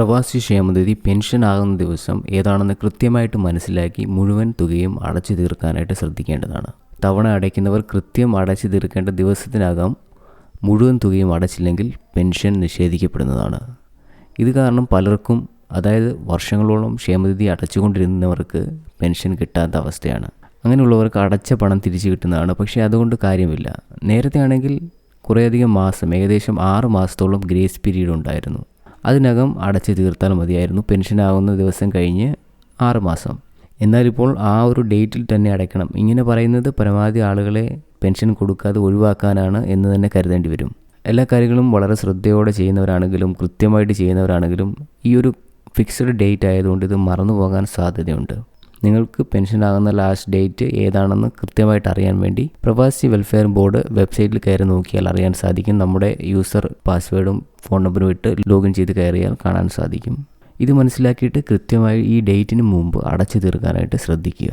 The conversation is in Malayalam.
പ്രവാസി ക്ഷേമനിധി പെൻഷൻ ആകുന്ന ദിവസം ഏതാണെന്ന് കൃത്യമായിട്ട് മനസ്സിലാക്കി മുഴുവൻ തുകയും അടച്ചു തീർക്കാനായിട്ട് ശ്രദ്ധിക്കേണ്ടതാണ്. തവണ അടയ്ക്കുന്നവർ കൃത്യം അടച്ചു തീർക്കേണ്ട ദിവസത്തിനകം മുഴുവൻ തുകയും അടച്ചില്ലെങ്കിൽ പെൻഷൻ നിഷേധിക്കപ്പെടുന്നതാണ്. ഇത് കാരണം പലർക്കും അതായത് വർഷങ്ങളോളം ക്ഷേമനിധി അടച്ചുകൊണ്ടിരുന്നവർക്ക് പെൻഷൻ കിട്ടാത്ത അവസ്ഥയാണ്. അങ്ങനെയുള്ളവർക്ക് അടച്ച പണം തിരിച്ചു കിട്ടുന്നതാണ് പക്ഷേ അതുകൊണ്ട് കാര്യമില്ല. നേരത്തെ ആണെങ്കിൽ കുറേയധികം മാസം ഏകദേശം ആറ് മാസത്തോളം ഗ്രേസ് പീരീഡ് ഉണ്ടായിരുന്നു. അതിനകം അടച്ചു തീർത്താൽ മതിയായിരുന്നു. പെൻഷനാകുന്ന ദിവസം കഴിഞ്ഞ് ആറുമാസം എന്നാലിപ്പോൾ ആ ഒരു ഡേറ്റിൽ തന്നെ അടയ്ക്കണം. ഇങ്ങനെ പറയുന്നത് പരമാവധി ആളുകളെ പെൻഷൻ കൊടുക്കാതെ ഒഴിവാക്കാനാണ് എന്ന് തന്നെ കരുതേണ്ടി വരും. എല്ലാ കാര്യങ്ങളും വളരെ ശ്രദ്ധയോടെ ചെയ്യുന്നവരാണെങ്കിലും കൃത്യമായിട്ട് ചെയ്യുന്നവരാണെങ്കിലും ഈ ഒരു ഫിക്സഡ് ഡേറ്റ് ആയതുകൊണ്ട് ഇത് മറന്നു പോകാൻ സാധ്യതയുണ്ട്. നിങ്ങൾക്ക് പെൻഷനാകുന്ന ലാസ്റ്റ് ഡേറ്റ് ഏതാണെന്ന് കൃത്യമായിട്ട് അറിയാൻ വേണ്ടി പ്രവാസി വെൽഫെയർ ബോർഡ് വെബ്സൈറ്റിൽ കയറി നോക്കിയാൽ അറിയാൻ സാധിക്കും. നമ്മുടെ യൂസർ പാസ്വേഡും ഫോൺ നമ്പറും ഇട്ട് ലോഗിൻ ചെയ്ത് കയറിയാൽ കാണാൻ സാധിക്കും. ഇത് മനസ്സിലാക്കിയിട്ട് കൃത്യമായി ഈ ഡേറ്റിന് മുമ്പ് അടച്ചു തീർക്കാനായിട്ട് ശ്രദ്ധിക്കുക.